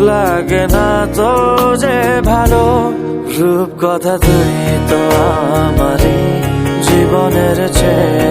লাগে না তো যে ভালো। রূপ কথা তুই তো আমার জীবনের চেয়ে